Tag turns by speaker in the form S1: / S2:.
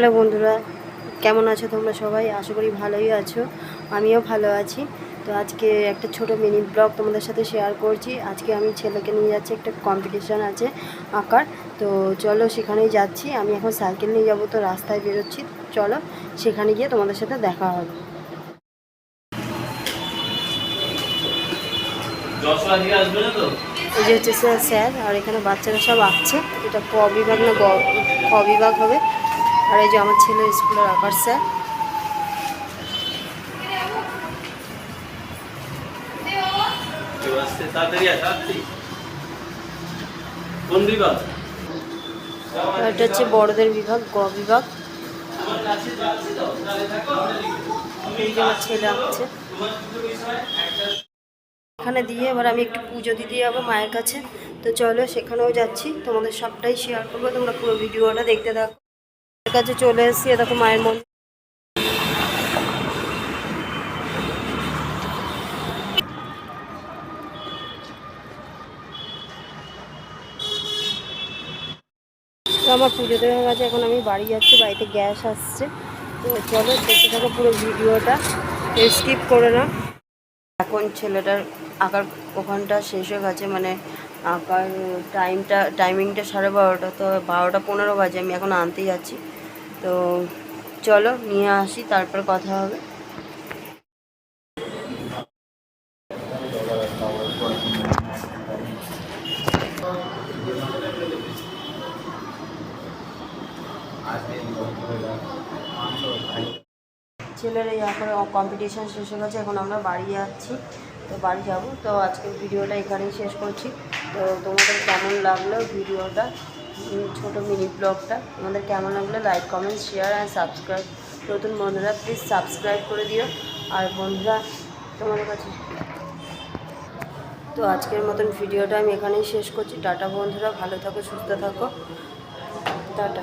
S1: Hello বন্ধুরা কেমন আছো তোমরা সবাই? আশা করি ভালোই আছো আমিও ভালো আছি। তো আজকে একটা ছোট মিনি ব্লগ তোমাদের সাথে শেয়ার করছি। আজকে আমি ছেলেকে নিয়ে যাচ্ছি একটা কম্পিটিশান আছে আঁকার। তো চলো সেখানেই যাচ্ছি। আমি এখন সাইকেল নিয়ে যাব তো রাস্তায় বেরোচ্ছি। চলো সেখানে গিয়ে তোমাদের সাথে দেখা হবে। এই যে হচ্ছে স্যার স্যার আর এখানে বাচ্চারা সব আঁকছে। এটা ক বিভাগ না গ বিভাগ হবে? আর এই যে আমার ছেলে
S2: বিভাগ
S1: আর এটা হচ্ছে বড়দের বিভাগ, গ বিভাগ। ছেলে এখানে দিয়ে এবার আমি একটু পুজো দিতে যাব মায়ের কাছে। তো চলো সেখানেও যাচ্ছি। তোমাদের সবটাই শেয়ার করব। তোমরা পুরো ভিডিওটা দেখতে থাকো। কাছে চলে এসেছি দেখো মায়ের মন আমার পুজো দেওয়া গেছে, এখন আমি বাড়ি যাচ্ছি, বাড়িতে গ্যাস আসছে। তো চলো, দেখতে থাকো পুরো ভিডিওটা স্কিপ করে না। এখন ছেলেটার আঁকার ওখানটা শেষ হয়ে গেছে মানে আঁকার টাইমটা টাইমিংটা সাড়ে বারোটা, তো বারোটা পনেরো বাজে, আমি এখন আনতে যাচ্ছি। তো চলো, নিয়ে আসি, তারপর কথা হবে। ছেলের এই আঁকার কম্পিটিশান শেষ হয়ে গেছে, এখন আমরা বাড়ি যাচ্ছি। তো বাড়ি যাব। তো আজকের ভিডিওটা এখানেই শেষ করছি। তো তোমাদের কেমন লাগল ভিডিওটা? ছোট মিনি ব্লগটা তোমাদের কেমন লাগল? Like comment share and subscribe নতুন বন্ধুরা প্লিজ সাবস্ক্রাইব করে দিও। আর বন্ধুরা, তোমাদের কাছে তো আজকের মতন ভিডিওটা আমি এখানেই শেষ করছি। টাটা বন্ধুরা, ভালো থাকো, সুস্থ থাকো। টাটা।